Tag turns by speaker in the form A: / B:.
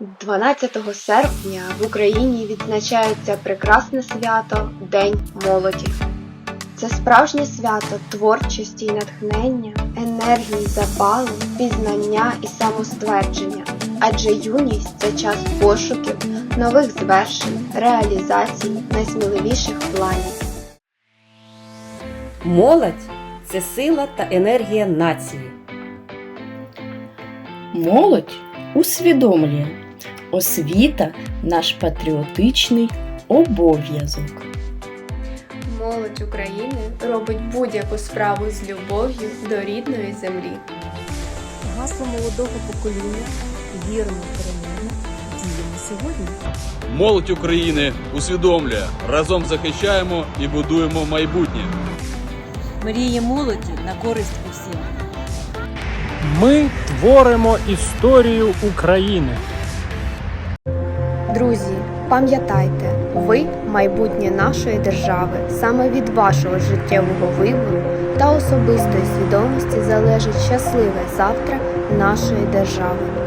A: 12 серпня в Україні відзначається прекрасне свято День молоді. Це справжнє свято творчості і натхнення, енергії, запалу, пізнання і самоствердження. Адже юність це час пошуків, нових звершень, реалізацій найсміливіших планів.
B: Молодь це сила та енергія нації.
C: Молодь усвідомлює освіта наш патріотичний обов'язок.
A: Молодь України робить будь-яку справу з любов'ю до рідної землі.
D: Гасло молодого покоління віримо перемогу діємо сьогодні.
E: Молодь України усвідомлює, разом захищаємо і будуємо майбутнє.
F: Мрії молоді на користь усім.
G: Ми творимо історію України.
A: Друзі, пам'ятайте, ви майбутнє нашої держави. Саме від вашого життєвого вибору та особистої свідомості залежить щасливе завтра нашої держави.